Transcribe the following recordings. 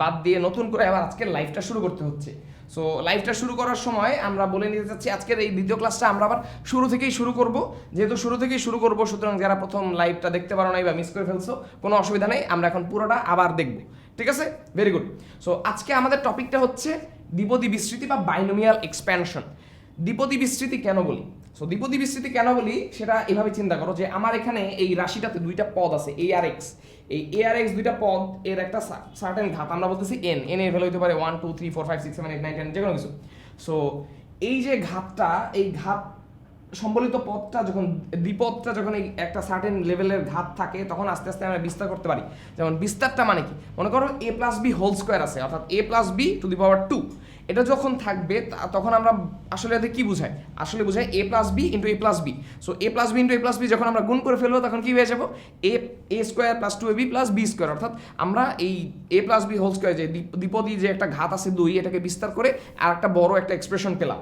বাদ দিয়ে নতুন করে আবার আজকের লাইফটা শুরু করতে হচ্ছে। সো লাইফটা শুরু করার সময় আমরা বলে নিতে চাচ্ছি, আজকের এই দ্বিতীয় ক্লাসটা আমরা আবার শুরু থেকেই শুরু করব। যেহেতু শুরু থেকেই শুরু করব, সুতরাং যারা প্রথম লাইভটা দেখতে পারো নাই বা মিস করে ফেলছো, কোনো অসুবিধা নেই, আমরা এখন পুরোটা আবার দেখব। ঠিক আছে? ভেরি গুড সো আজকে আমাদের টপিকটা হচ্ছে দ্বিপদী বিস্তৃতি বা বাইনোমিয়াল এক্সপ্যানশন দ্বিপদী বিস্তৃতি কেন বলি? সো দ্বিপদী বিস্তৃতি কেন বলি? সেটা এভাবে চিন্তা করো যে আমার এখানে এই রাশিটাতে দুইটা পদ আছে এ আর এক্স এই এ আর এক্স দুইটা পদ, এর একটা সার্টেন ঘাত, আমরা বলতেছি এন এন এর ভ্যালু হতে পারে one two three four five six seven eight nine ten যে কোনো কিছু। সো এই যে ঘাতটা, এই ঘাত সম্বলিত পদটা যখন, দ্বিপদটা যখন এই একটা সার্টেন লেভেলের ঘাত থাকে, তখন আস্তে আস্তে আমরা বিস্তার করতে পারি। যেমন বিস্তারটা মানে কি? মনে করো A plus B whole square আছে, অর্থাৎ A plus B to the power two এটা যখন থাকবে তখন আমরা আসলে এতে কি বোঝাই? আসলে বোঝাই A plus B into A plus B so A plus B into A plus B যখন আমরা গুণ করে ফেলব, তখন কি হয়ে যাব? A A square plus two A B plus B square অর্থাৎ আমরা এই A plus B whole square যে দ্বি- দ্বিপদী যে একটা ঘাত আছে দুই, এটাকে বিস্তার করে আর একটা বড় একটা এক্সপ্রেশন পেলাম।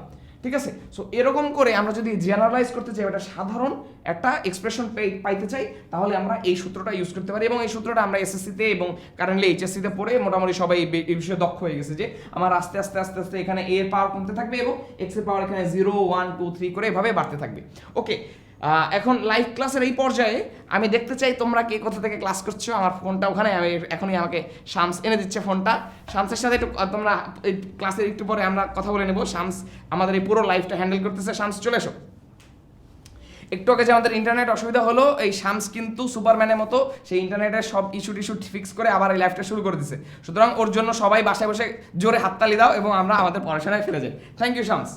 ঠিক আছে? সো এরকম করে আমরা যদি জেনারেলাইজ করতে চাই এটা সাধারণ একটা এক্সপ্রেশন পাইতে চাই, তাহলে আমরা এই সূত্রটা ইউজ করতে পারি এবং এই সূত্রটা আমরা এসএসসিতে এবং কারেন্টলি এইচএসসিতে পড়ে মোটামুটি সবাই এই বিষয়ে দক্ষ হয়ে গেছে যে আমার আস্তে আস্তে আস্তে আস্তে এখানে এর পাওয়ার কমতে থাকবে এবং এক্সের পাওয়ার এখানে জিরো ওয়ান টু থ্রি করে এভাবে বাড়তে থাকবে। ওকে এখন লাইভ ক্লাসের এই পর্যায়ে আমি দেখতে চাই তোমরা কে কোথা থেকে ক্লাস করছ, আমার ফোনটা ওখানে, আমি এখনই আমাকে শামস এনে দিচ্ছে ফোনটা। শামসের সাথে একটু তোমরা এই ক্লাসের একটু পরে আমরা কথা বলে নেব। শামস আমাদের এই পুরো লাইফটা হ্যান্ডেল করতেছে। শামস, চলে এসো। একটু আগে যে আমাদের ইন্টারনেট অসুবিধা হলো, এই শামস কিন্তু সুপারম্যানের মতো সেই ইন্টারনেটের সব ইস্যু টিস্যু ফিক্স করে আবার এই লাইফটা শুরু করে দিছে। সুতরাং ওর জন্য সবাই বাসায় বসে জোরে হাততালি দাও এবং আমরা আমাদের পড়াশোনায় ফিরে যাই। Thank you Shams.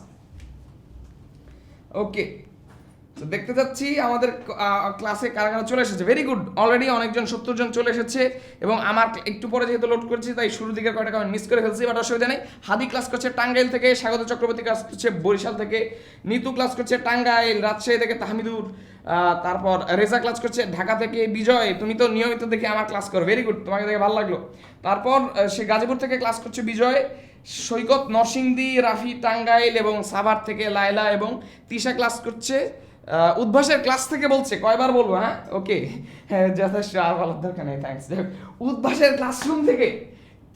ওকে তো দেখতে যাচ্ছি, আমাদের ক্লাসে কারা কারা চলে এসেছে? ভেরি গুড অলরেডি অনেকজন সত্তর জন চলে এসেছে এবং আমার একটু পরে যেহেতু লোড করছি, তাই শুরুর দিকে কয়টা আমি মিস করে ফেলছি বাট অসুবিধা নেই। হাদি ক্লাস করছে টাঙ্গাইল থেকে, স্বাগত চক্রবর্তী ক্লাস করছে বরিশাল থেকে, নিতু ক্লাস করছে টাঙ্গাইল, রাজশাহী থেকে তাহমিদুর তারপর রেজা ক্লাস করছে ঢাকা থেকে বিজয়। তুমি তো নিয়মিত দেখে আমার ক্লাস করো। ভেরি গুড তোমাকে দেখে ভালো লাগল। তারপর সে গাজীপুর থেকে ক্লাস করছে বিজয়, সৈকত নরসিংদী, রাফি, টাঙ্গাইল এবং সাভার থেকে লায়লা এবং তিশা ক্লাস করছে। উদ্ভাসের ক্লাস থেকে বলছে, কয়বার বলব হ্যাঁ? ওকে হ্যাঁ যথেষ্ট, আর বলার দরকার নেই থ্যাংকস উদ্ভাসের ক্লাসরুম থেকে,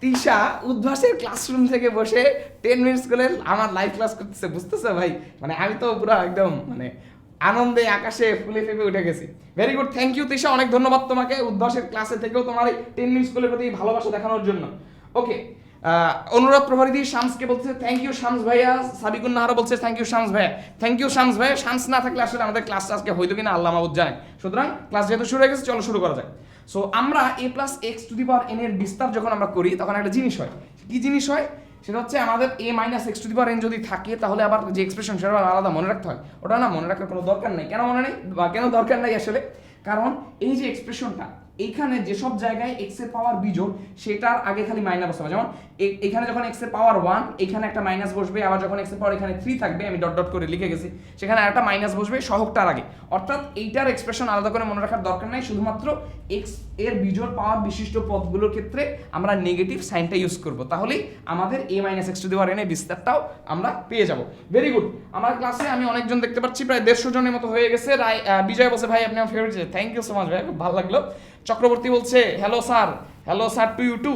তিশা উদ্ভাসের ক্লাসরুম থেকে বসে টেন মিনিটস করে আমার লাইভ ক্লাস করতেছে, বুঝতেছে ভাই? মানে আমি তো পুরো একদম মানে আনন্দে, আকাশে ফুলে ফেপে উঠে গেছি। Very good thank you Tisha, অনেক ধন্যবাদ তোমাকে উদ্ভাসের ক্লাসে থেকেও তোমার এই টেন মিনিট স্কুলের প্রতি ভালোবাসা দেখানোর জন্য। ওকে অনুরাধ প্রভারিদি শামসকে বলছে থ্যাংক ইউ শামস ভাইয়া। সাবিকুন নাহারা বলছে থ্যাংক ইউ শামস ভাইয়া। থ্যাংক ইউ শামস ভাইয়া। শামস না থাকলে আসলে আমাদের ক্লাসটা আজকে হইতো কিনা আল্লাহ মাহবুদ জানে। সুতরাং ক্লাস যেহেতু শুরু হয়ে গেছে, চলো শুরু করা যাক। সো আমরা A plus X to the power N এর বিস্তার যখন আমরা করি, তখন একটা জিনিস হয়। কি জিনিস হয়? সেটা হচ্ছে আমাদের A minus X to the power N যদি থাকে, তাহলে আবার যে এক্সপ্রেশন সেটা আলাদা মনে রাখতে হয়। ওটা না মনে রাখার কোনো দরকার নেই। কেন মনে নেই? বা কেন দরকার নেই আসলে? কারণ এই যে এক্সপ্রেশনটা এইখানে যেসব জায়গায় এক্সের পাওয়ার বিজোড়, সেটার আগে খালি মাইনাস বসাবো। যেমন এখানে যখন এক্সের পাওয়ার ওয়ান এখানে একটা মাইনাস বসবে, আবার যখন এক্সের পাওয়ার এখানে থ্রি থাকবে, আমি ডট ডট করে লিখে গেছি, সেখানে একটা মাইনাস বসবে সহগটার আগে। অর্থাৎ এইটার এক্সপ্রেশন আলাদা করে মনে রাখার দরকার নাই, শুধুমাত্র এক্স এর বিজোড় পাওয়ার বিশিষ্ট পদগুলোর ক্ষেত্রে আমরা নেগেটিভ সাইনটা ইউজ করব। তাহলেই আমাদের A minus X to the power এনে বিস্তারটাও আমরা পেয়ে যাব। ভেরি গুড আমার ক্লাসে আমি অনেকজন দেখতে পাচ্ছি, প্রায় দেড়শো জনের মতো হয়ে গেছে। রায় বিজয় বসে, ভাই, আপনি আমার favourite thank you so much ভাই, খুব ভালো লাগল। চক্রবর্তী বলছে hello sir hello sir to you too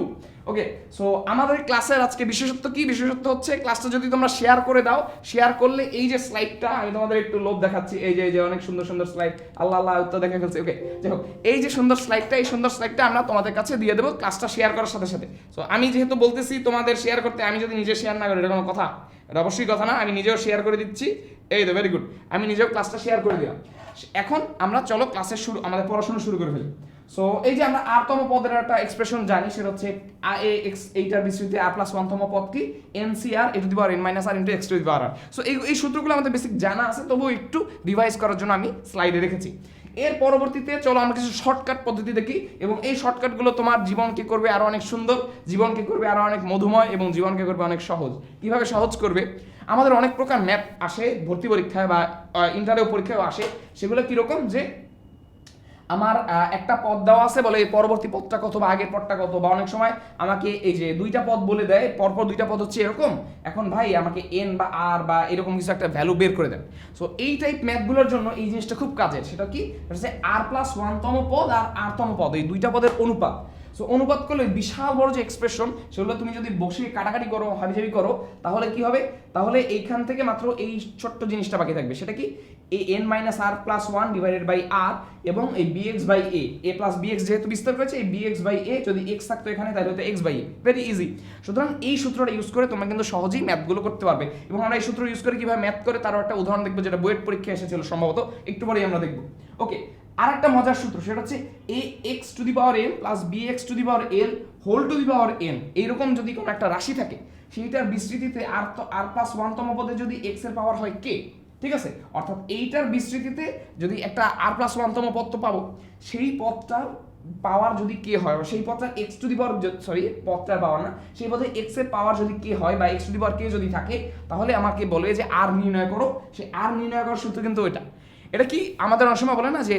okay so আমাদের ক্লাসের আজকে বিশেষত্ব কি? বিশেষত্ব হচ্ছে ক্লাসটা যদি তোমরা শেয়ার করে দাও শেয়ার করলে এই যে স্লাইডটা আমি তোমাদের একটু লোভ দেখাচ্ছি। এই যে এই যে অনেক সুন্দর সুন্দর স্লাইড আল্লাহ আল্লাহ তো দেখে ফেলছি। ওকে যাই হোক, এই যে সুন্দর স্লাইডটা এই সুন্দর স্লাইডটা আমরা তোমাদের কাছে দিয়ে দেবো ক্লাসটা শেয়ার করার সাথে সাথে। সো আমি যেহেতু বলতেছি তোমাদের শেয়ার করতে, আমি যদি নিজে শেয়ার না করি, এটা কোনো কথা। এটা অবশ্যই কথা না, আমি নিজেও শেয়ার করে দিচ্ছি। এই তো ভেরি গুড আমি নিজেও ক্লাসটা শেয়ার করে দিলাম। এখন আমরা চলো ক্লাসের শুরু, আমাদের পড়াশোনা শুরু করে ফেলি। সো এই যে আমরা আরতম পদের একটা এক্সপ্রেশন জানি, সেটা হচ্ছে আ এ এক্স এইটার বিস্তৃতি আর প্লাস ওয়ানতম পদ কি? N C R A to the power N minus R into X to the power R so এই এই সূত্রগুলো আমাদের বেসিক জানা আছে, তবুও একটু রিভাইজ করার জন্য আমি স্লাইডে রেখেছি। এর পরবর্তীতে চলো আমরা কিছু শর্টকাট পদ্ধতি দেখি, এবং এই শর্টকাটগুলো তোমার জীবনকে করবে আরও অনেক সুন্দর জীবনকে করবে আরও অনেক মধুময়, এবং জীবনকে করবে অনেক সহজ। কীভাবে সহজ করবে? আমাদের অনেক প্রকার ম্যাথ আসে, ভর্তি পরীক্ষায় বা ইন্টারভিউ পরীক্ষায়ও আসে। সেগুলো কীরকম? যে আমার একটা পদ দেওয়া আছে বলে এই পরবর্তী পদটা কত বা আগের পদটা কত? বা অনেক সময় আমাকে এই যে দুইটা পদ বলে দেয়, পরপর দুইটা পদ হচ্ছে এরকম। এখন ভাই আমাকে এন বা আর বা এরকম কিছু একটা ভ্যালু বের করে দেন। সো এই টাইপ ম্যাথগুলোর জন্য এই জিনিসটা খুব কাজের। সেটা কি? হচ্ছে আর প্লাস ওয়ানতম পদ আর আরতম পদ। এই দুইটা পদের অনুপাত। সো অনুপাত করলে বিশাল বড় যে এক্সপ্রেশন সেগুলো তুমি যদি বসে কাটাকাটি করো, হাবিজাবি করো, তাহলে কি হবে? তাহলে এইখান থেকে মাত্র এই ছোট্ট জিনিসটা বাকি থাকবে। সেটা কি? A N minus R plus one divided by R এবং এই BX by A A plus BX যেহেতু বিস্তার করেছে এই বিএক্স বাই এ যদি এক্স থাকতো এখানে, তাহলে হতো X by A very easy সুতরাং এই সূত্রটা ইউজ করে তোমরা কিন্তু সহজেই ম্যাথগুলো করতে পারবে। এবং আমরা এই সূত্র ইউজ করে কীভাবে ম্যাথ করে, তারও একটা উদাহরণ দেখব, যেটা বুয়েট পরীক্ষা এসেছিল সম্ভবত। একটু পরেই আমরা দেখব। ওকে আর একটা মজার সূত্র, সেটা হচ্ছে A X to the power M plus B X to the power L whole to the power N এইরকম যদি কোনো একটা রাশি থাকে, সেইটার বিস্তৃতিতে আর তো আর প্লাস ওয়ানতম পদে যদি এক্সের পাওয়ার হয় কে ঠিক আছে? অর্থাৎ এইটার বিস্তৃতিতে যদি একটা আর প্লাস ওয়ানতম পদ তো পাবো, সেই পদটার পাওয়ার যদি কে হয়, বা সেই পদটার X to the power sorry পদটার power না, সেই পদে এক্সের পাওয়ার যদি কে হয় বা এক্স টু দি পাওয়ার কে যদি থাকে, তাহলে আমাকে বলে যে আর নির্ণয় করো। সেই আর নির্ণয় করার সূত্র কিন্তু ওইটা। এটা কি আমাদের অনেক সময় বলে না যে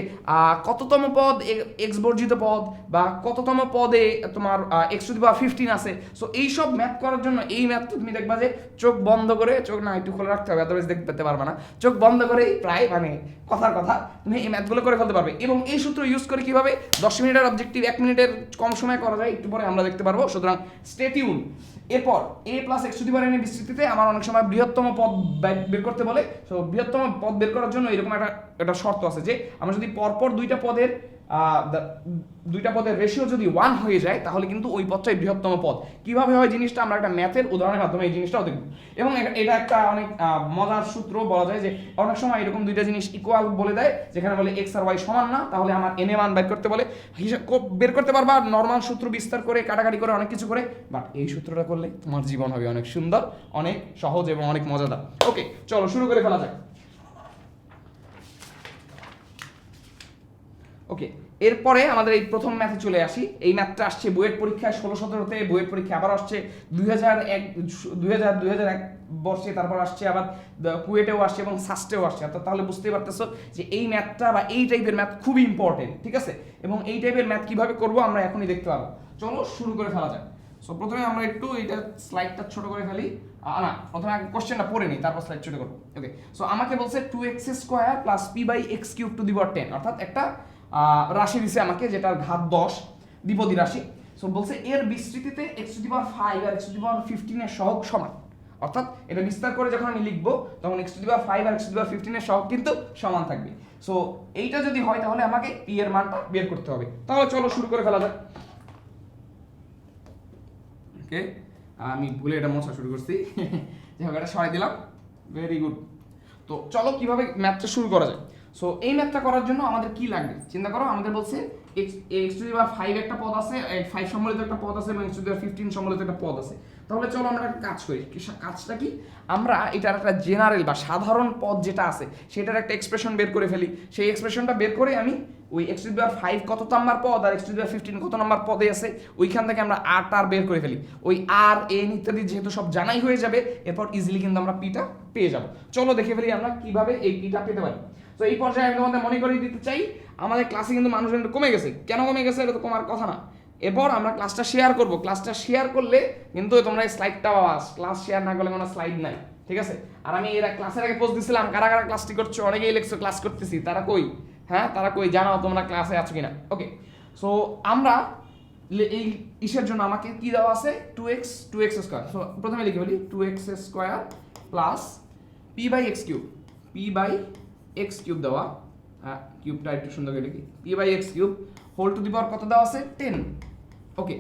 কততম পদ এক্স বর্জিত পদ বা কততম পদে তোমার এক্স টু ফিফটিন আছে? সো এইসব ম্যাথ করার জন্য এই ম্যাথ তুমি দেখবা যে চোখ বন্ধ করে, চোখ না, একটু খোলা রাখতে হবে আদারওয়াইজ দেখতে পেতে পারবে না। চোখ বন্ধ করে প্রায় মানে কথার কথা তুমি এই ম্যাথগুলো করে ফেলতে পারবে। এবং এই সূত্র ইউজ করে কীভাবে? দশ মিনিটের অবজেক্টিভ এক মিনিটের কম সময় করা যায়, একটু পরে আমরা দেখতে পারব। সুতরাং স্টেটিউন এরপর A plus X to the বিস্তৃতিতে আমার অনেক সময় বৃহত্তম পদ বের করতে বলে। সো বৃহত্তম পদ বের করার জন্য এরকম একটা একটা শর্ত আছে যে আমরা যদি পরপর দুইটা পদের দুইটা পদের রেশিও যদি ওয়ান হয়ে যায়, তাহলে কিন্তু ওই পদটাই বৃহত্তম পদ। কীভাবে হয় জিনিসটা? আমরা একটা ম্যাথের উদাহরণের মাধ্যমে এই জিনিসটাও দেখব। এবং এটা একটা অনেক মজার সূত্র বলা যায় যে অনেক সময় এরকম দুইটা জিনিস ইকুয়াল বলে দেয়, যেখানে বলে এক্স আর ওয়াই সমান না, তাহলে আমার এন মান বের করতে বলে। হিসাব বের করতে পারবা নর্মাল সূত্র বিস্তার করে, কাটাকাটি করে, অনেক কিছু করে বাট এই সূত্রটা করলে তোমার জীবন হবে অনেক সুন্দর, অনেক সহজ এবং অনেক মজাদার। ওকে চলো, শুরু করে ফেলা যাক। ওকে এরপরে আমাদের এই প্রথম ম্যাথে চলে আসি। এই ম্যাথটা আসছে বুয়েট পরীক্ষায়, ষোলো সতেরোতে বুয়েট পরীক্ষা আবার আসছে। দুই হাজার এক, দুই হাজার দুই হাজার এক বর্ষে তারপর আসছে আবার কুয়েটেও আসছে এবং সাস্টেও আসছে। অর্থাৎ তাহলে বুঝতেই পারতেছো যে এই ম্যাথটা বা এই টাইপের ম্যাথ খুবই ইম্পর্টেন্ট ঠিক আছে? এবং এই টাইপের ম্যাথ কীভাবে করব আমরা এখনই দেখতে পারব চলো শুরু করে ফেলা যাক। সো প্রথমে আমরা একটু এইটা স্লাইডটা ছোট করে ফেলি। না, প্রথমে আগে কোশ্চেনটা পড়ে নিই, তারপর স্লাইড ছোট করব। ওকে সো আমাকে বলছে two X square plus P by X cube to the ten অর্থাৎ একটা রাশি দিছে আমাকে, যেটার ঘাত দশ, দ্বিপদী রাশি। সো বলছে এর বিস্তৃতিতে X to the power five R x to the power ফিফটিনের সহগ সমান। অর্থাৎ এটা বিস্তার করে যখন আমি লিখব, তখন X to the power five R x to the power ফিফটিনের সহগ কিন্তু সমান থাকবে। সো এইটা যদি হয় তাহলে আমাকে পি এর মানটা বের করতে হবে। তাহলে চলো শুরু করে ফেলা যাক। ওকে আমি ভুলে এটা মোছা শুরু করছি। যাই হোক, এটা সরাই দিলাম। ভেরি গুড তো চলো কীভাবে ম্যাথটা শুরু করা যায়? সো এই ম্যাথটা করার জন্য আমাদের কি লাগবে? চিন্তা করো, আমাদের বলছে X to the power five একটা পদ আছে ফাইভ সম্বলিত একটা পদ আছে, এবং X to the power fifteen সম্বলিত একটা পদ আছে। তাহলে চলো আমরা একটা কাজ করি। কাজটা কি? আমরা এটার একটা জেনারেল বা সাধারণ পদ যেটা আছে, সেটার একটা এক্সপ্রেশন বের করে ফেলি। সেই এক্সপ্রেশনটা বের করে আমি ওই X to the power five কত নাম্বার পদ, আর X to the power fifteen কত নাম্বার পদে আছে, ওইখান থেকে আমরা আর টার বের করে ফেলি। ওই আর এন ইত্যাদি যেহেতু সব জানাই হয়ে যাবে, এরপর ইজিলি কিন্তু আমরা পিটা পেয়ে যাব। চলো দেখে ফেলি আমরা কীভাবে এই পিটা পেতে পারি। তো এই পর্যায়ে আমি তোমাদের মনে করিয়ে দিতে চাই, আমাদের ক্লাসে কিন্তু মানুষজন একটু কমে গেছে। কেন কমে গেছে এটা তো কমার কথা না। এরপর আমরা ক্লাসটা শেয়ার করব। ক্লাসটা শেয়ার করলে কিন্তু তোমরা এই স্লাইডটা পাবা। ক্লাস শেয়ার না করলে কোনো স্লাইড নাই। ঠিক আছে? আর আমি এরা ক্লাসের আগে পোস্ট দিছিলাম, কারা কারা ক্লাসটি করছ? অনেকেই লেখছো ক্লাস করতেছি। তারা কই? হ্যাঁ তারা কই? জানাও তোমরা ক্লাসে আছো কিনা। ওকে সো আমরা এই ইসের জন্য আমাকে কি দেওয়া আছে? Two X two X square so প্রথমে লিখে বলি two X square plus P by X cube P by X cube দেওয়া হ্যাঁ কিউবটা একটু সুন্দর করে লিখি P by X cube whole to the power কত দেওয়া আছে? টেন ওকে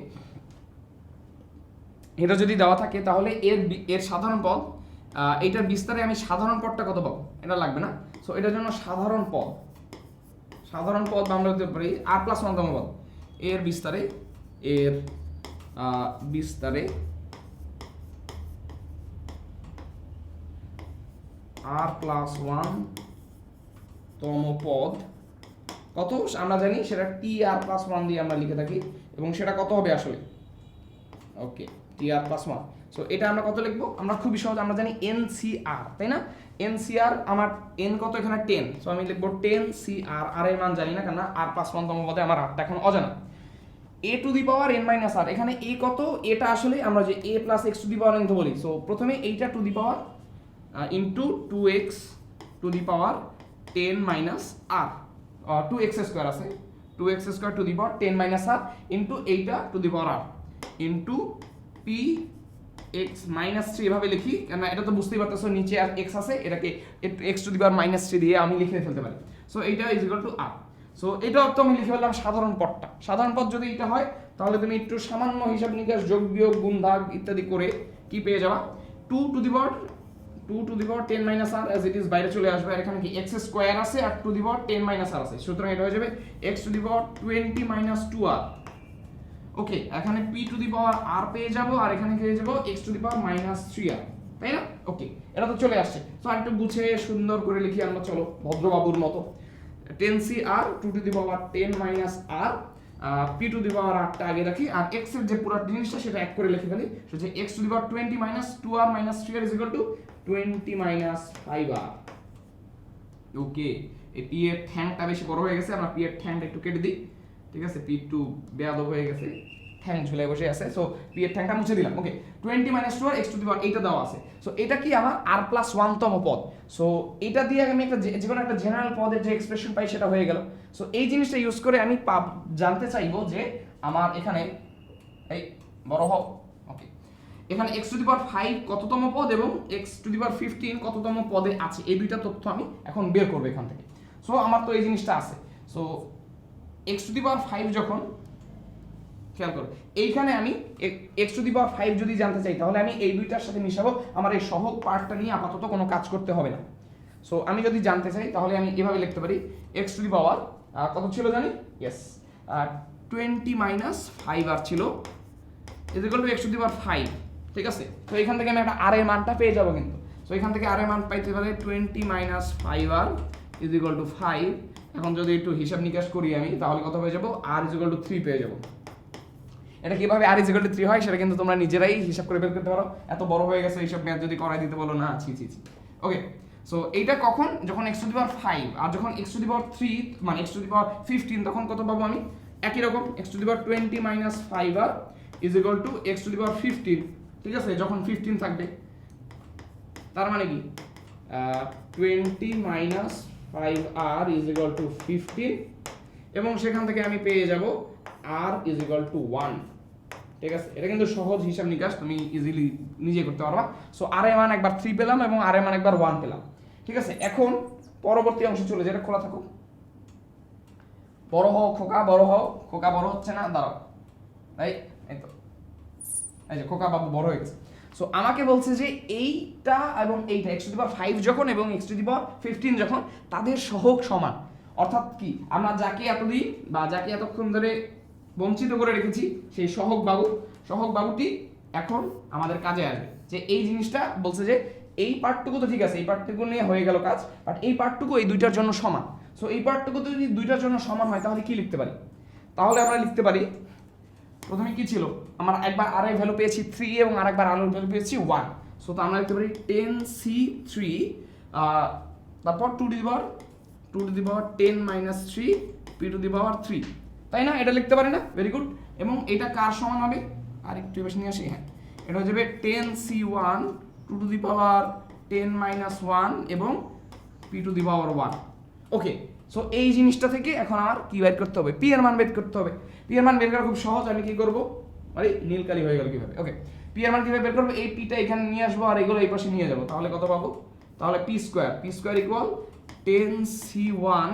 এটা যদি দেওয়া থাকে, তাহলে এর এর সাধারণ পদ এটার বিস্তারে আমি সাধারণ পদটা কত পাবো? এটা লাগবে না। সো এটার জন্য সাধারণ পদ সাধারণ পদ আমরা দিতে পারি আর প্লাস ওয়ানতম পদ। এর বিস্তারে এর বিস্তারে আর প্লাস ওয়ান তম পদ কত? আমরা জানি সেটা টি আর প্লাস ওয়ান দিয়ে আমরা লিখে থাকি। এবং সেটা কত হবে আসলে? Okay T R plus one so এটা আমরা কত লিখব? আমরা খুবই সহজ, আমরা জানি এন সি আর তাই না? এন সি আর আমার এন কত এখানে? টেন সো আমি লিখব টেন সি আর আর এর মান জানি না কেন আর প্লাস ওয়ান তম পদে আমার আরটা এখন অজানা। A to the power N minus R এখানে এ কত? এটা আসলে আমরা যে A plus X to the power N বলি। সো প্রথমে এইটা to the power into two X to the power ten minus R two X square আছে। Two X square to the ten minus R into এইটা to the R into P X minus three এভাবে লিখি কেন এটা তো বুঝতেই পারতেছো, নিচে আর এক্স আছে, এটাকে X to the power minus three দিয়ে আমি লিখে ফেলতে পারি। সো এইটা is equal to R so এটাও তো আমি লিখে ফেললাম সাধারণ পদটা। সাধারণ পদ যদি এটা হয়, তাহলে তুমি একটু সামান্য হিসাব নিকাশ যোগ বিয়োগ গুণ ভাগ ইত্যাদি করে কি পেয়ে যাবা? Two to the two to the power ten minus R as it is বাইরে চলে আসবে, আর এখানে কি এক্স স্কোয়ার আছে আর to the power ten minus R আছে। সুতরাং এটা হয়ে যাবে X to the power twenty minus two R okay এখানে পি টু দি পাওয়ার আর পেয়ে যাব, আর এখানে পেয়ে যাব? X to the power minus three R তাই না? ওকে এটা তো চলে আসছে। তো আরেকটু গুছিয়ে সুন্দর করে লিখি আমরা, চলো, ভদ্রবাবুর মতো। Ten C R two to the power ten minus R P to the power আটটা আগে রাখি। আর এক্সের যে পুরো জিনিসটা, সেটা এক করে লিখে ফেলি। সেটা X to the power twenty minus two R minus three R is to twenty minus five R okay এই পি এর ঠ্যাংটা বেশি বড় হয়ে গেছে, আমরা পি এর ঠ্যাংটা একটু কেটে দিই। ঠিক আছে? পি একটু বেয়াদব হয়ে গেছে ঠ্যাং ঝুলে বসে আছে। সো পি এর ঠ্যাংটা মুছে দিলাম okay twenty minus two r x to the এইটা দেওয়া আছে। সো এটা কি আমার আর প্লাস ওয়ানতম পদ? সো এটা দিয়ে আমি একটা যে কোনো একটা জেনারেল পদের যে এক্সপ্রেশন পাই সেটা হয়ে গেল। সো এই জিনিসটা ইউজ করে আমি পাব জানতে চাইব যে আমার এখানে, এই বড় হও। ওকে এখানে x to the power five কততম পদ এবং x to the power fifteen কততম পদে আছে? এই দুইটা তথ্য আমি এখন বের করব এখান থেকে। সো আমার তো এই জিনিসটা আছে। So x to the power five যখন, খেয়াল করো, এইখানে আমি x to the power five যদি জানতে চাই, তাহলে আমি এই দুইটার সাথে মিশাবো। আমার এই সহগ পার্টটা নিয়ে আপাতত কোনো কাজ করতে হবে না। সো আমি যদি জানতে চাই, তাহলে আমি এভাবে লিখতে পারি এক্স টু দি পাওয়ার কত ছিল জানি? Yes twenty minus five r ছিল equal to x to the power five ঠিক আছে? তো এখান থেকে আমি একটা আর এর মানটা পেয়ে যাব কিন্তু। সো এখান থেকে আর এর মান পাইতে পারে twenty minus five r is equal to five এখন যদি একটু হিসাব নিকাশ করি আমি, তাহলে কত হয়ে যাব? R is equal to three পেয়ে যাব। এটা কীভাবে r is equal to three হয় সেটা কিন্তু তোমরা নিজেরাই হিসাব করে বের করতে পারো। এত বড় হয়ে গেছে এইসব ম্যাথ যদি করাই দিতে বলো, না, ছি ছি ছি। ওকে সো এইটা কখন? যখন x to the power five আর যখন x to the power three মানে x to the power fifteen তখন কত পাবো আমি? একই রকম x to the power twenty minus five r is equal to x to the power fifteen ঠিক আছে, যখন ফিফটিন থাকবে। তার মানে কি? Twenty minus five r is equal to fifteen এবং সেখান থেকে আমি পেয়ে যাব r is equal to one ঠিক আছে? এটা কিন্তু সহজ হিসাব নিকাশ, তুমি ইজিলি নিজে করতে পারবা। সো আর এ একবার থ্রি পেলাম এবং আর এ একবার ওয়ান পেলাম। ঠিক আছে? এখন পরবর্তী অংশ চলে যেটা খোলা থাকুক। বড় হও, খোকা, বড় হও, খোকা বড় হচ্ছে না, দাঁড়াও। তাই এই তো। এই যে খোকা বাবু বড় হয়ে গেছে। সো আমাকে বলছে যে এইটা এবং এইটা x to the power five যখন এবং x to the power fifteen যখন, তাদের সহগ সমান। অর্থাৎ কি? আমরা যাকে এতদিন বা যাকে এতক্ষণ ধরে বঞ্চিত করে রেখেছি, সেই সহক বাবু। সহক বাবুটি এখন আমাদের কাজে আসবে। যে এই জিনিসটা বলছে যে এই পার্টটুকু তো ঠিক আছে, এই পার্টটুকু নিয়ে হয়ে গেল কাজ বাট এই পার্টটুকু এই দুইটার জন্য সমান। সো এই পার্টটুকু যদি দুইটার জন্য সমান হয়, তাহলে কি লিখতে পারি? তাহলে আমরা লিখতে পারি প্রথমে কি ছিল? আমরা একবার আর ভ্যালু পেয়েছি থ্রি এবং আরেকবার আলোর ভ্যালু পেয়েছি ওয়ান সো তো আমরা লিখতে পারি টেন সি থ্রি তারপর two the power two to the power ten minus three p to the power three তাই না? এটা লিখতে পারি না? ভেরি গুড এবং এটা কার সমান হবে? আর একটু বেশি নিয়ে আসি হ্যাঁ। এটা হয়ে যাবে ten C one two to the power ten minus one এবং p to the power one okay so এই জিনিসটা থেকে এখন আমার কি বের করতে হবে? পি এর মান বের করতে হবে। পি এর মান বের করা খুব সহজ, আমি কি করব? আরে নীলকালি হয়ে গেল কীভাবে? ওকে পি এর মান কীভাবে বের করব? এই পিটা এখানে নিয়ে আসব আর এগুলো এই পাশে নিয়ে যাব। তাহলে কত পাবো? তাহলে p square p square equal ten C one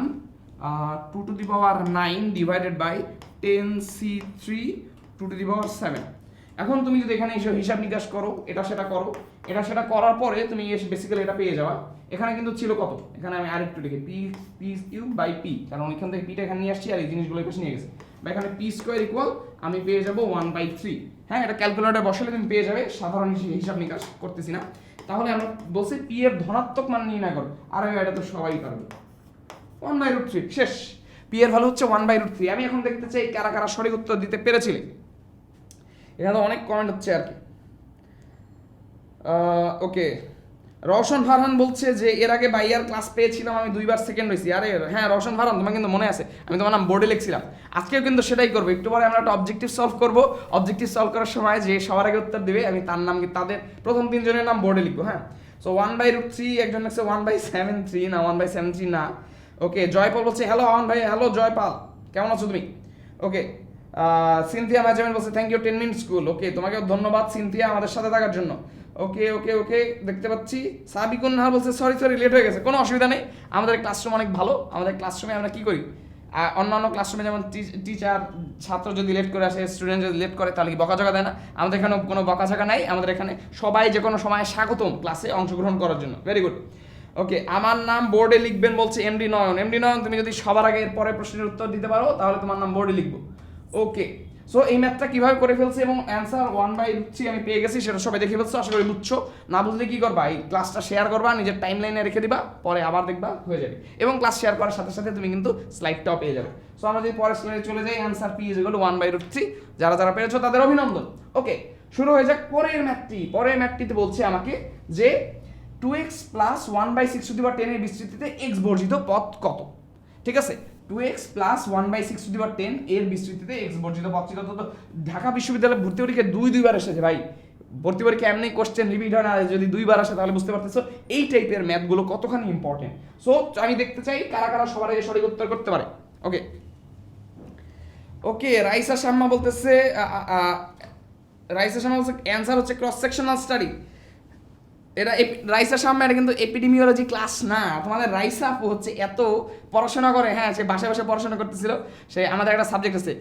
two to the power nine divided by ten C three two to the power seven এখন তুমি যদি এখানে এসে হিসাব নিকাশ করো, এটা সেটা করো। এটা সেটা করার পরে তুমি এসে বেসিক্যালি এটা পেয়ে যাবা। এখানে কিন্তু ছিল কত? এখানে আমি আরেকটু লিখি। P p u by p কারণ এখান থেকে পিটা এখানে নিয়ে আসছি আর এই জিনিসগুলো এপাশে নিয়ে গেছে। বা এখানে পি স্কোয়ার ইকুয়াল আমি পেয়ে যাব ওয়ান বাই থ্রি হ্যাঁ এটা ক্যালকুলেটার বসালে তুমি পেয়ে যাবে, সাধারণ হিসেবে নিকাশ করতেছি না। তাহলে আমরা বলছি পি এর ধনাত্মক মান নির্ণয় করো। আর এটা তো সবাই পারবে। ওয়ান বাই রুট থ্রি শেষ। পি এর ভ্যালু হচ্ছে ওয়ান বাই রুট থ্রি আমি এখন দেখতে চাই কারা কারা সঠিক উত্তর দিতে পেরেছিলে। এখানে অনেক কমেন্ট হচ্ছে আর কি। ওকে রওশন ফারহান বলছে যে, এর আগে বাইয়ার ক্লাস পেয়েছিলাম, আমি দুইবার সেকেন্ড হয়েছি। আরে হ্যাঁ রওশন ফারহান, তোমার কিন্তু মনে আছে? আমি তোমার নাম বোর্ডে লিখছিলাম। আজকেও কিন্তু সেটাই করব। একটু পরে আমরা একটা অবজেক্টিভ সলভ করব। অবজেক্টিভ সলভ করার সময় যে সবার আগে উত্তর দেবে, আমি তার নাম তাদের প্রথম তিনজনের নাম বোর্ডে লিখব হ্যাঁ? So one by root three একজন লিখছে ওয়ান বাই সেভেন থ্রি না ওয়ান বাই সেভেন থ্রি না। ওকে জয়পাল বলছে হ্যালো আওয়ান ভাই হ্যালো জয়পাল। কেমন আছো তুমি? ওকে সিনথিয়া ম্যাজামেন্ট বলছে thank you Ten Minute School okay তোমাকে ধন্যবাদ সিনথিয়া আমাদের সাথে থাকার জন্য। ওকে ওকে ওকে দেখতে পাচ্ছি। সাবিকুন নাহার বলছে সরি সরি লেট হয়ে গেছে। কোনো অসুবিধা নেই। আমাদের ক্লাসরুম অনেক ভালো। আমাদের ক্লাসরুমে আমরা কি করি? অন্যান্য ক্লাসরুমে যেমন টিচার ছাত্র যদি লেট করে আসে স্টুডেন্ট যদি লেট করে, তাহলে কি বকাঝকা দেয় না? আমাদের এখানে কোনো বকাঝকা নাই। আমাদের এখানে সবাই যে কোনো সময় স্বাগতম ক্লাসে অংশগ্রহণ করার জন্য। ভেরি গুড ওকে আমার নাম বোর্ডে লিখবেন বলছে এমডি নয়ন। এমডি নয়ন, তুমি যদি সবার আগে এর পরের প্রশ্নের উত্তর দিতে পারো, তাহলে তোমার নাম বোর্ডে লিখব। ওকে সো এই ম্যাথটা কীভাবে করে ফেলছি এবং অ্যান্সার ওয়ান বাই থ্রি আমি পেয়ে গেছি সেটা সবাই দেখে ফেলছো, আশা করি বুঝছ। না বুঝলে কি করবা? এই ক্লাসটা শেয়ার করবা, নিজের টাইম লাইনে রেখে দিবা, পরে আবার দেখবা, হয়ে যাবে। এবং ক্লাস শেয়ার করার সাথে সাথে তুমি কিন্তু স্লাইডটাও পেয়ে যাবে। সো আমরা যদি পরের স্লাইডে চলে যাই answer p is one by root three যারা যারা পেরেছ তাদের অভিনন্দন। ওকে শুরু হয়ে যাক পরের ম্যাথটি পরের ম্যাথটিতে বলছে আমাকে যে two x plus one by six to টেনের বিস্তৃতিতে এক্স বর্জিত পথ কত? ঠিক আছে? Two x plus one by six to the ten এর বিস্তৃতিতে এক্স বর্জিত পথটি তো ঢাকা বিশ্ববিদ্যালয়ে ভর্তি পরীক্ষা দুই, দুইবার এসেছে ভাই। ভর্তি পরীক্ষা এমনি কোশ্চেন রিপিট হয় না, যদি দুইবার আসে তাহলে বুঝতে পারতেছো। এই টাইপের ম্যাথগুলো কতখানি ইম্পর্টেন্ট সো আমি দেখতে চাই কারা কারা সবার আগে সঠিক উত্তর করতে পারে। ওকে ওকে রাইসা শাম্মা বলতেছে রাইসা শাম্মা বলছে অ্যান্সার হচ্ছে ক্রস সেকশনাল স্টাডি এটা রাইসা সামনে এটা কিন্তু এপিডেমিওলজি ক্লাস না। তোমাদের রাইসা হচ্ছে এত পড়াশোনা করে হ্যাঁ সে বাসায় বাসায় পড়াশোনা করতেছিল। সে আমাদের একটা সাবজেক্ট আছে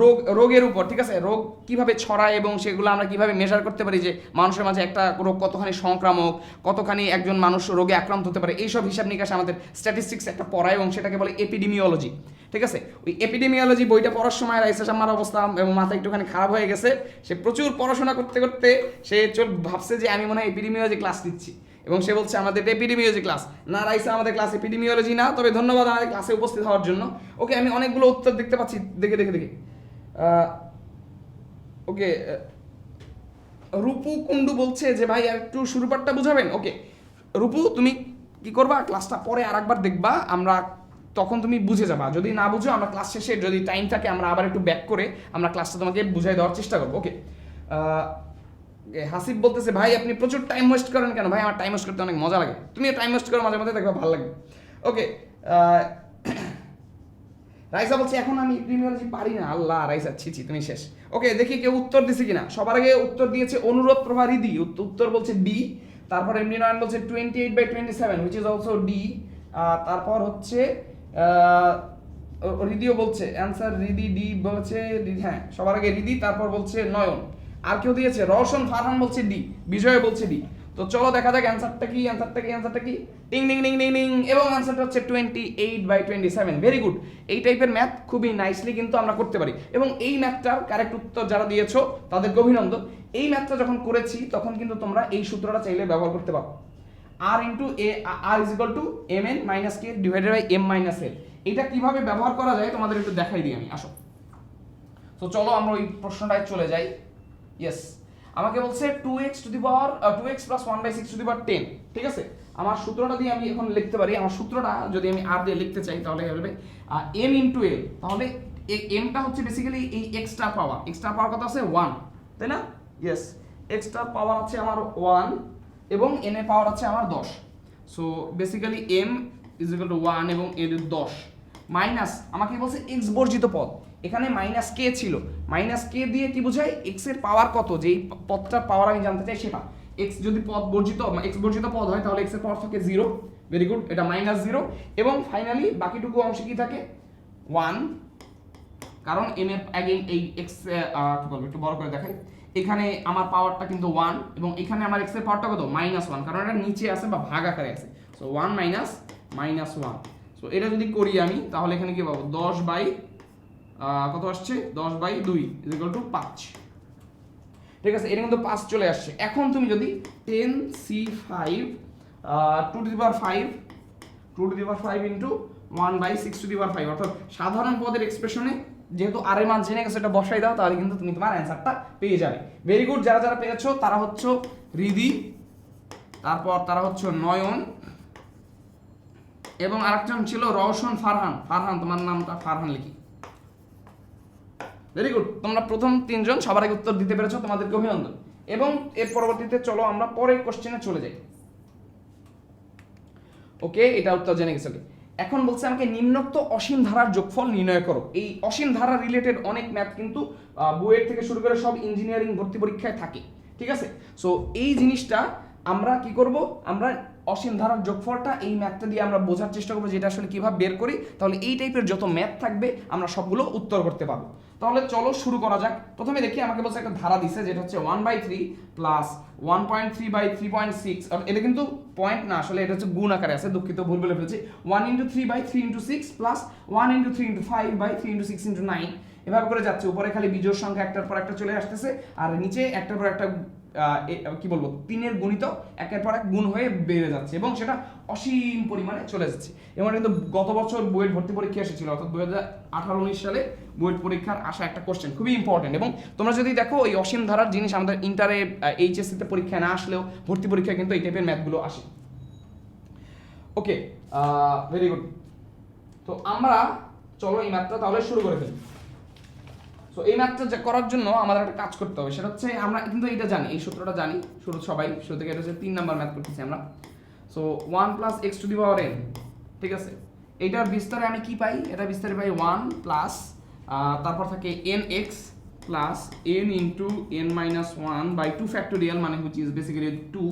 রোগ, রোগের উপর, ঠিক আছে? রোগ কীভাবে ছড়ায় এবং সেগুলো আমরা কীভাবে মেজার করতে পারি যে মানুষের মাঝে একটা রোগ কতখানি সংক্রামক, কতখানি একজন মানুষ রোগে আক্রান্ত হতে পারে, এইসব হিসাব নিকাশ আমাদের স্ট্যাটিস্টিক্স একটা পড়ায় এবং সেটাকে বলে এপিডেমিওলজি ঠিক আছে? ওই এপিডেমিওলজি বইটা পড়ার সময় রাইসা শাম্মার অবস্থা এবং মাথা একটুখানি খারাপ হয়ে গেছে। সে প্রচুর পড়াশোনা করতে করতে সে চোখ ভাবছে যে আমি মনে হয় এপিডেমিওলজি ক্লাস দিচ্ছি এবং সে বলছে, আমাদের এপিডেমিওলজি ক্লাস না, রাইসা, আমাদের ক্লাস এপিডেমিওলজি না, তবে ধন্যবাদ আমাদের ক্লাসে উপস্থিত হওয়ার জন্য। ওকে, আমি অনেকগুলো উত্তর দেখতে পাচ্ছি। দেখে দেখে দেখে। ওকে রূপু কুন্ডু বলছে যে, ভাই, আর একটু শুরু পাঠটা বুঝাবেন? ওকে, রূপু, তুমি কি করবা? ক্লাসটা পরে আর একবার দেখবা। আমরা তখন তুমি বুঝে যাবা। যদি না বুঝো, আমরা ক্লাস শেষে যদি টাইম থাকে, আমরা আবার একটু ব্যাক করে আমরা ক্লাসটা তোমাকে বুঝাই দেওয়ার চেষ্টা করব ওকে হাসিব বলতেছে, ভাই, আপনি প্রচুর টাইম ওয়েস্ট করেন কেন? ভাই, আমার টাইম ওয়েস্ট করতে অনেক মজা লাগে। তুমিও টাইম ওয়েস্ট করো, মাঝে মাঝে দেখবে ভালো লাগবে ওকে রাইসা বলছে, এখন আমি এপিডেমিওলজি পারি না। আল্লাহ, রাইসা, ছি তুমি শেষ। ওকে দেখি কেউ উত্তর দিছে কিনা। সবার আগে উত্তর দিয়েছে অনুরোধ প্রভা রিদি উত্ত- উত্তর বলছে ডি। তারপর এমডি নয়ন বলছে twenty eight by twenty seven which is also D তারপর হচ্ছে রিদিও বলছে অ্যান্সার রিদি ডি বলছে হ্যাঁ সবার আগে রিদি, তারপর বলছে নয়ন। আর কেউ দিয়েছে, রওশন, ফারহান বলছে ডি, বিজয় বলছে ডি। তো চলো দেখা যাক অ্যান্সারটা কি অ্যান্সারটা কি অ্যান্সারটা কি। টিং ডিং ডিং ডিং ডিং এবং অ্যান্সারটা হচ্ছে twenty eight by twenty seven very good এই টাইপের ম্যাথ খুবই নাইসলি কিন্তু আমরা করতে পারি। এবং এই ম্যাথটার কারেক্ট উত্তর যারা দিয়েছ, তাদেরকে অভিনন্দন। এই ম্যাথটা যখন করেছি, তখন কিন্তু তোমরা এই সূত্রটা চাইলে ব্যবহার করতে পারো। R into a r is equal to m n minus k divided by m minus l এটা কীভাবে ব্যবহার করা যায় তোমাদের একটু দেখাই দিই আমি, আসো। তো চলো আমরা ওই প্রশ্নটায় চলে যাই। ইয়েস আমাকে বলছে two x to the power two x plus one by six to the power ten ঠিক আছে? আমার সূত্রটা দিয়ে আমি এখন লিখতে পারি। আমার সূত্রটা যদি আমি আর দিয়ে লিখতে চাই তাহলে হবে এম ইন্টু এল তাহলে এমটা হচ্ছে বেসিক্যালি এই এক্সট্রা পাওয়ার এক্সট্রা পাওয়ার কত আছে? ওয়ান তাই না? ইয়েস এক্সট্রা পাওয়ার আছে আমার ওয়ান এবং এন এর পাওয়ার আছে আমার দশ। So basically m is equal to one এবং এর দশ। মাইনাস আমাকে বলছে এক্স বর্জিত পদ। এখানে মাইনাস কে ছিল। মাইনাস কে দিয়ে কি বোঝায়? এক্সের পাওয়ার কত? যেই পদটার পাওয়ার আমি জানতে চাই সেটা। এক্স যদি পদ বর্জিত এক্স বর্জিত পদ হয়, তাহলে এক্সের পাওয়ার থাকে জিরো ভেরি গুড এটা মাইনাস জিরো এবং ফাইনালি বাকিটুকু অংশে কি থাকে? ওয়ান কারণ এম এর অ্যাগেন এই এক্স কি বলব, একটু বড় করে দেখাই। এখানে আমার পাওয়ারটা কিন্তু ওয়ান এবং এখানে আমার এক্সের পাওয়ারটা কত? মাইনাস ওয়ান কারণ এটা নিচে আছে বা ভাগ আকারে আছে। So one minus minus one so এটা যদি করি আমি, তাহলে এখানে কি পাবো? দশ বাই কত আসছে? দশ বাই দুই ইজিক্যাল টু পাঁচ। ঠিক আছে, এটা কিন্তু পাঁচ চলে আসছে। এখন তুমি যদি ten C five two to the power five two to the power five into one by six to the power five অর্থাৎ সাধারণ পদের এক্সপ্রেশনে যেহেতু আর এর মান জেনে গেছে, এটা বসাই দাও, তাহলে কিন্তু তুমি তোমার অ্যান্সারটা পেয়ে যাবে। ভেরি গুড যারা যারা পেয়েছ, তারা হচ্ছে রিদি তারপর তারা হচ্ছে নয়ন, এবং আরেকজন ছিল রওশন ফারহান। ফারহান, তোমার নামটা ফারহান লিখি। ভেরি গুড তোমরা প্রথম তিনজন সবার আগে উত্তর দিতে পেরেছ, তোমাদেরকে অভিনন্দন। এবং এর পরবর্তীতে চলো আমরা পরের কোশ্চেনে চলে যাই। ওকে এটা উত্তর জেনে গেছে. এখন বলছে আমাকে নিম্নোক্ত অসীম ধারার যোগফল নির্ণয় করো। এই অসীম ধারা রিলেটেড অনেক ম্যাথ কিন্তু বুয়েট থেকে শুরু করে সব ইঞ্জিনিয়ারিং ভর্তি পরীক্ষায় থাকে, ঠিক আছে? সো এই জিনিসটা আমরা কি করব? আমরা অসীম ধারার যোগফলটা এই ম্যাথটা দিয়ে আমরা বোঝার চেষ্টা করব যেটা আসলে কীভাবে বের করি। তাহলে এই টাইপের যত ম্যাথ থাকবে, আমরা সবগুলো উত্তর করতে পারব। তাহলে চলো শুরু করা যাক। প্রথমে দেখি আমাকে বলছে একটা ধারা দিছে যেটা হচ্ছে one by three plus one point three by three point six এটা কিন্তু পয়েন্ট না, আসলে এটা হচ্ছে গুণ আকারে আছে, দুঃখিত, ভুল বলে ফেলছি। One into three by three into six plus one into three into five by three into six into nine এভাবে করে যাচ্ছে, উপরে খালি বিজোর সংখ্যা একটার পর একটা চলে আসতেছে, আর নিচে একটার পর একটা কি বলব, তিনের গুণিত একের পর এক গুণ হয়ে বেড়ে যাচ্ছে এবং সেটা অসীম পরিমাণে চলে যাচ্ছে এবং এটা কিন্তু গত বছর বইয়ের ভর্তি পরীক্ষা এসেছিল, অর্থাৎ দু হাজার আঠারো উনিশ সালে বইয়ের পরীক্ষার আসা একটা কোশ্চেন খুবই ইম্পর্টেন্ট এবং তোমরা যদি দেখো, এই অসীম ধারার জিনিস আমাদের ইন্টারে এইচএসসিতে পরীক্ষা না আসলেও ভর্তি পরীক্ষায় কিন্তু এই টাইপের ম্যাথগুলো আসে। ওকে ভেরি গুড তো আমরা, চলো এই ম্যাথটা তাহলে শুরু করে ফেলি। সো এই ম্যাথটা যা করার জন্য আমাদের একটা কাজ করতে হবে। সেটা হচ্ছে আমরা কিন্তু এটা জানি, এই সূত্রটা জানি শুরু সবাই, শুরু থেকে এটা হচ্ছে তিন নাম্বার ম্যাথ করতেছি আমরা। So one plus x to the power n ঠিক আছে? এইটার বিস্তারে আমি কি পাই? এটা বিস্তারে পাই ওয়ান প্লাস তারপর থাকে n x plus n into n minus one by two factorial মানে which is basically two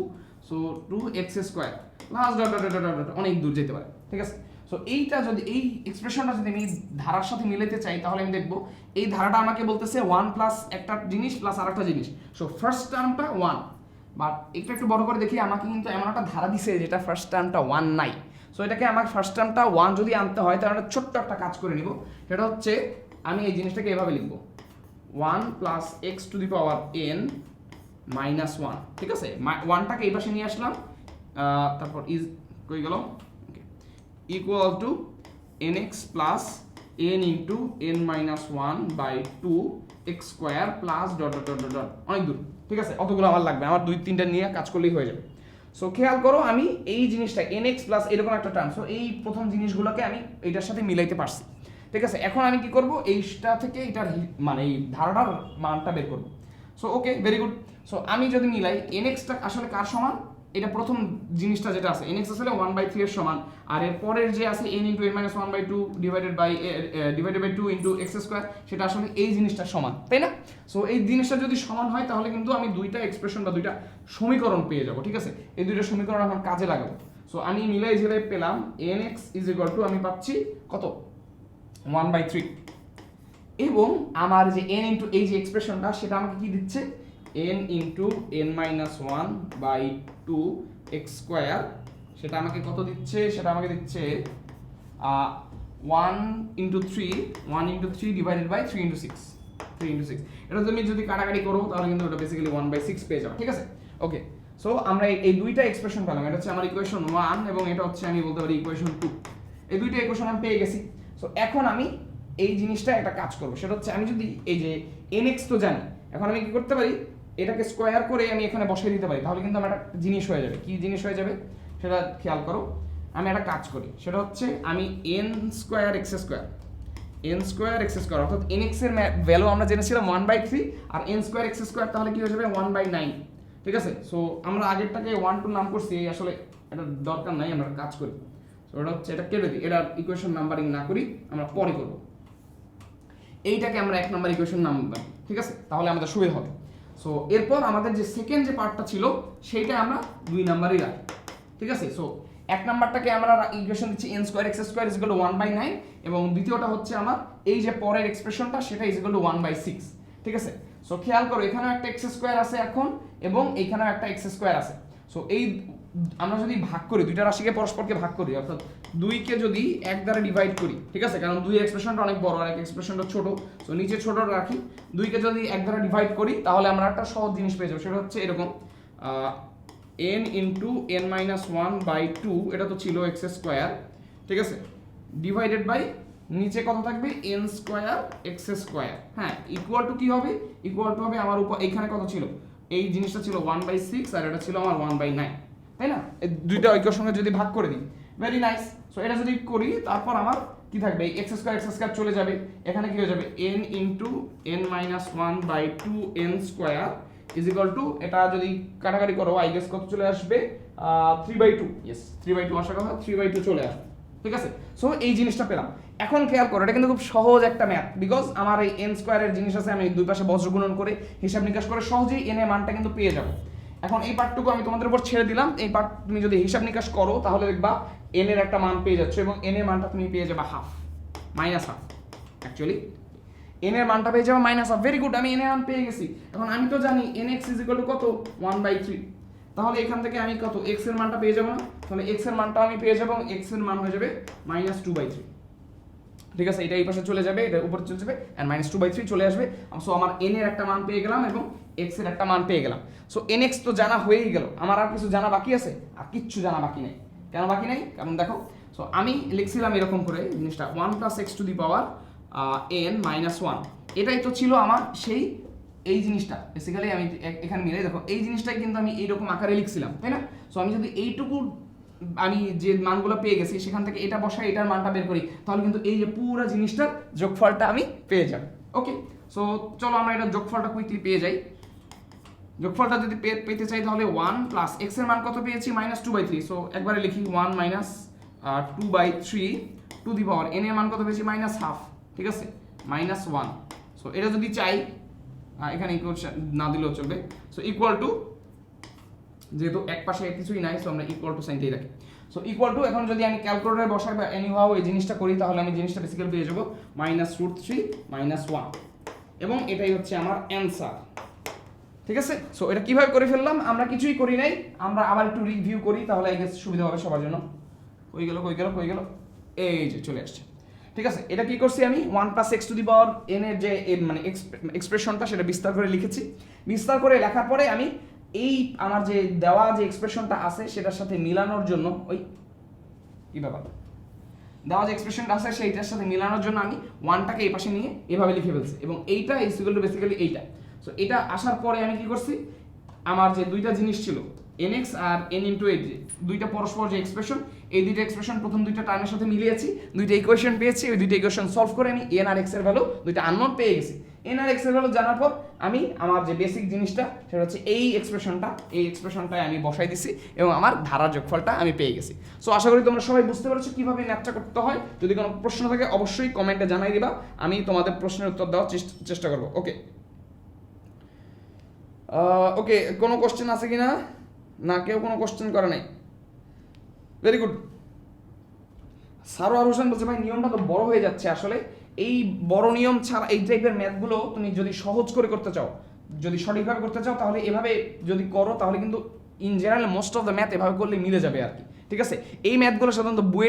so two x square plus dot dot dot dot অনেক দূর যেতে পারে, ঠিক আছে? সো এইটা যদি, এই এক্সপ্রেশনটা যদি আমি ধারার সাথে মিলাতে চাই, তাহলে আমি দেখব, এই ধারাটা আমাকে বলতেছে ওয়ান প্লাস একটা জিনিস প্লাস আরেকটা জিনিস। সো ফার্স্ট টার্মটা ওয়ান বাট একটু একটু বড় করে দেখি, আমাকে কিন্তু এমন একটা ধারা দিছে যেটা ফার্স্ট টার্মটা ওয়ান নাই। সো এটাকে আমার ফার্স্ট টার্মটা ওয়ান যদি আনতে হয়, তাহলে একটা ছোট্ট একটা কাজ করে নিব। সেটা হচ্ছে, আমি এই জিনিসটাকে এভাবে লিখব। One plus x to the power n minus one ঠিক আছে? ওয়ানটাকে এই পাশে নিয়ে আসলাম। তারপর ইজ কই গেল? Two n x plus n into n minus one by two x square plus dot dot dot dot অনেক দূর। ঠিক আছে? অতগুলো আমার লাগবে। আমার দুই তিনটা নিয়ে কাজ করলেই হয়ে যাবে। সো খেয়াল করো, আমি এই জিনিসটা এন এক্স প্লাস এরকম একটা টার্ম সো এই প্রথম জিনিসগুলোকে আমি এটার সাথে মিলাইতে পারছি। ঠিক আছে? এখন আমি কি করব? এইটা থেকে এটার মানে এই ধারাটার মানটা বের করব। So okay very good so আমি যদি মিলাই এন এক্সটা আসলে কার সমান? এটা প্রথম জিনিসটা যেটা আছে এন এক্স আসলে ওয়ান বাই থ্রি এর সমান, আর এর পরের যে আছে n into n minus one by two divided by divided by two into x square সেটা আসলে এই জিনিসটার সমান, তাই না? সো এই জিনিসটা যদি সমান হয়, তাহলে কিন্তু আমি দুইটা এক্সপ্রেশন বা দুইটা সমীকরণ পেয়ে যাব, ঠিক আছে? এই দুইটা সমীকরণ আমার কাজে লাগাবো। সো আমি মিলাই ঝেলাই পেলাম n x is equal to আমি পাচ্ছি কত? ওয়ান বাই থ্রি এবং আমার যে এন ইন্টু এই যে এক্সপ্রেশনটা সেটা আমাকে কি দিচ্ছে? N into n minus one by two x square সেটা আমাকে কত দিচ্ছে? সেটা আমাকে দিচ্ছে one into three one into three divided by three into six three into six এটা তুমি যদি কাটাকাটি করো, তাহলে কিন্তু ওটা বেসিক্যালি ওয়ান বাই সিক্স পেয়ে যাও ঠিক আছে? ওকে সো আমরা এই- দুইটা এক্সপ্রেশন পেলাম। এটা হচ্ছে আমার ইকুয়েশন ওয়ান এবং এটা হচ্ছে আমি বলতে পারি ইকুয়েশন টু এই দুইটা ইকুয়েশন আমি পেয়ে গেছি। সো এখন আমি এই জিনিসটা একটা কাজ করব। সেটা হচ্ছে আমি যদি এই যে এন এক্স তো জানি, এখন আমি কি করতে পারি? এটাকে স্কোয়ার করে আমি এখানে বসিয়ে দিতে পারি, তাহলে কিন্তু আমার একটা জিনিস হয়ে যাবে। কি জিনিস হয়ে যাবে? সেটা খেয়াল করো। আমি একটা কাজ করি, সেটা হচ্ছে আমি n square x square n square x square অর্থাৎ এন এক্সের ভ্যালু আমরা জেনেছিলাম ওয়ান বাই থ্রি আর এন স্কোয়ার এক্স স্কোয়ার তাহলে কি হয়ে যাবে? ওয়ান বাই নাইন ঠিক আছে? সো আমরা আগেরটাকে ওয়ান টু নাম করছি আসলে এটা দরকার নাই, আমরা কাজ করি। তো এটা হচ্ছে, এটা কেটে দিই, এটা ইকুয়েশন নাম্বারিং না করি, আমরা পরে করব। এইটাকে আমরা এক নাম্বার ইকুয়েশন নাম ঠিক আছে? তাহলে আমাদের সুবিধা হবে। সো এরপর আমাদের যে সেকেন্ড যে পার্টটা ছিল সেইটা আমরা দুই নাম্বারই রাখি। ঠিক আছে? সো এক নাম্বারটাকে আমরা ইকুয়েশন দিচ্ছি n square x square is to one by nine এবং দ্বিতীয়টা হচ্ছে আমার এই যে পরের এক্সপ্রেশনটা সেটা is to one by six ঠিক আছে? সো খেয়াল করো, এখানেও একটা এক্স স্কোয়ার আছে এখন এবং এখানেও একটা এক্স স্কোয়ার আছে। সো এই আমরা যদি ভাগ করি, দুইটা রাশিকে পরস্পরকে ভাগ করি, অর্থাৎ দুইকে যদি এক দ্বারা ডিভাইড করি, ঠিক আছে? কারণ দুই এক্সপ্রেশনটা অনেক বড়, আর এক এক্সপ্রেশনটা ছোট। সো নিচে ছোট রাখি। দুইকে যদি এক দ্বারা ডিভাইড করি, তাহলে আমরা একটা সহজ জিনিস পেয়ে যাব। সেটা হচ্ছে এরকম n into n minus one by two এটা তো ছিল এক্স স্কোয়ার ঠিক আছে? ডিভাইডেড বাই নিচে কত থাকবে? এন স্কোয়ার এক্স স্কোয়ার হ্যাঁ ইকুয়াল টু কি হবে? ইকুয়াল টু হবে আমার উপর, এইখানে কত ছিল? এই জিনিসটা ছিল ওয়ান বাই সিক্স আর এটা ছিল আমার ওয়ান বাই নাইন তাই না? দুইটা ঐক্যর সঙ্গে যদি ভাগ করে দিই ভেরি নাইস সো এটা যদি করি, তারপর আমার কি থাকবে? এক্স স্কোয়ার এক্স স্কোয়ার চলে যাবে। এখানে কি হয়ে যাবে? N into n minus one by two n square is equal to এটা যদি কাটাকাটি করো আই গেস কত চলে আসবে? Three by two yes three by two আসার কথা থ্রি বাই টু চলে আসবে। ঠিক আছে? সো এই জিনিসটা পেলাম। এখন খেয়াল করো, এটা কিন্তু খুব সহজ একটা ম্যাথ বিকজ আমার এই এন স্কোয়ারের জিনিস আছে, আমি দুই পাশে বজ্র গুণন করে হিসাব নিকাশ করে সহজেই এন এর মানটা কিন্তু পেয়ে যাব। এখন এই পার্টটুকু আমি তোমাদের উপর ছেড়ে দিলাম। এই পার্ট তুমি যদি হিসাব নিকাশ করো, তাহলে দেখবা এন এর একটা মান পেয়ে যাচ্ছ এবং এন এর মানটা তুমি পেয়ে যাবে half minus half actually n এর মানটা পেয়ে যাবে মাইনাস হাফ ভেরি গুড আমি এন এর মান পেয়ে গেছি। এখন আমি তো জানি n x is equal to কত? ওয়ান বাই থ্রি তাহলে এখান থেকে আমি কত? এক্সের মানটা পেয়ে যাব না। তাহলে এক্সের মানটা আমি পেয়ে যাব এক্সের মান হয়ে যাবে মাইনাস টু বাই থ্রি ঠিক আছে? এটা এই পাশে চলে যাবে, এটা উপরে চলে যাবে and minus two by three চলে আসবে। সো আমার এন এর একটা মান পেয়ে গেলাম এবং এক্সের একটা মান পেয়ে গেলাম। সো এন এক্স তো জানা হয়েই গেল। আমার আর কিছু জানা বাকি আছে? আর কিচ্ছু জানা বাকি নেই। কেন বাকি নেই? কারণ দেখো সো আমি লিখছিলাম এরকম করে, জিনিসটা one plus x to the power n minus one এটাই তো ছিল আমার সেই, এই জিনিসটা। বেসিক্যালি আমি এখানে মিলে দেখো, এই জিনিসটাই কিন্তু আমি এইরকম আকারে লিখছিলাম, তাই না? সো আমি যদি এইটুকু, আমি যে মানগুলো পেয়ে গেছি, সেখান থেকে এটা বসাই, এটার মানটা বের করি, তাহলে কিন্তু এই যে পুরো জিনিসটার যোগফলটা আমি পেয়ে যাব। ওকে সো চলো আমরা এটা যোগফলটা কুইকলি পেয়ে যাই। যোগফলটা যদি পেতে চাই তাহলে ওয়ান প্লাস এক্সের মান কত পেয়েছি? Minus two by three so একবারে লিখি one minus two by three to the power n এর মান কত পেয়েছি? মাইনাস হাফ ঠিক আছে? মাইনাস ওয়ান সো এটা যদি চাই এখানে ইকুয়াল না দিলেও চলবে। সো ইকুয়াল টু যেহেতু এক পাশে কিছুই নাই সো আমরা ইকুয়াল টু সাইনটাই রাখি। সো ইকুয়াল টু এখন যদি আমি ক্যালকুলেটারে বসাই বা এনি হাও এই জিনিসটা করি, তাহলে আমি জিনিসটা বেসিক্যালি পেয়ে যাব minus root three minus one এবং এটাই হচ্ছে আমার অ্যান্সার ঠিক আছে? সো এটা কীভাবে করে ফেললাম? আমরা কিছুই করি নাই। আমরা আবার একটু রিভিউ করি, তাহলে আই গেস সুবিধা হবে সবার জন্য। কই গেল কই গেল কই গেল। এই যে চলে আসছে। ঠিক আছে? এটা কি করছি আমি? One plus x to the power n এর যে মানে এক্সপ্রেশনটা সেটা বিস্তার করে লিখেছি। বিস্তার করে লেখার পরে আমি এই আমার যে দেওয়া যে এক্সপ্রেশনটা আছে, সেটার সাথে মিলানোর জন্য, ওই কি ব্যাপার? দেওয়া যে এক্সপ্রেশনটা আছে, সেইটার সাথে মিলানোর জন্য আমি ওয়ানটাকে এই পাশে নিয়ে এভাবে লিখে ফেলছি। এবং এইটা ইজ ইকুয়াল টু বেসিক্যালি এইটা। সো এটা আসার পরে আমি কি করছি? আমার যে দুইটা জিনিস ছিল এন এক্স আর এন ইন্টু যে দুইটা পরস্পর যে এক্সপ্রেশন এই দুইটা এক্সপ্রেশন প্রথম দুইটা টার্মের সাথে মিলিয়েছি, দুইটা ইকুয়েশন পেয়েছি, ওই দুইটা ইকুয়েশন সলভ করে আমি এন আর এক্সের ভ্যালু দুইটা আননোন পেয়ে গেছি। এন আর এক্সের ভ্যালু জানার পর আমি আমার যে বেসিক জিনিসটা, সেটা হচ্ছে এই এক্সপ্রেশনটা এই এক্সপ্রেশনটায় আমি বসাই দিছি এবং আমার ধারার যোগফলটা আমি পেয়ে গেছি। সো আশা করি তোমরা সবাই বুঝতে পারছ কীভাবে ম্যাথটা করতে হয়। যদি কোনো প্রশ্ন থাকে, অবশ্যই কমেন্টে জানাই দিবা। আমি তোমাদের প্রশ্নের উত্তর দেওয়ার চেষ্টা করব। ওকে ওকে কোনো কোশ্চেন আছে কি না না কেউ কোনো কোশ্চেন করে নাই। ভেরি গুড সারোয়ার হোসেন বলছে, ভাই, নিয়মটা তো বড় হয়ে যাচ্ছে আসলে। এই বড় নিয়ম ছাড়া এই টাইপের ম্যাথগুলো তুমি যদি সহজ করে করতে চাও, যদি সঠিকভাবে করতে চাও, তাহলে এভাবে যদি করো, তাহলে কিন্তু in general most of the math এভাবে করলে মিলে যাবে আর কি। ঠিক আছে? এই ম্যাথগুলো সাধারণত বুয়েট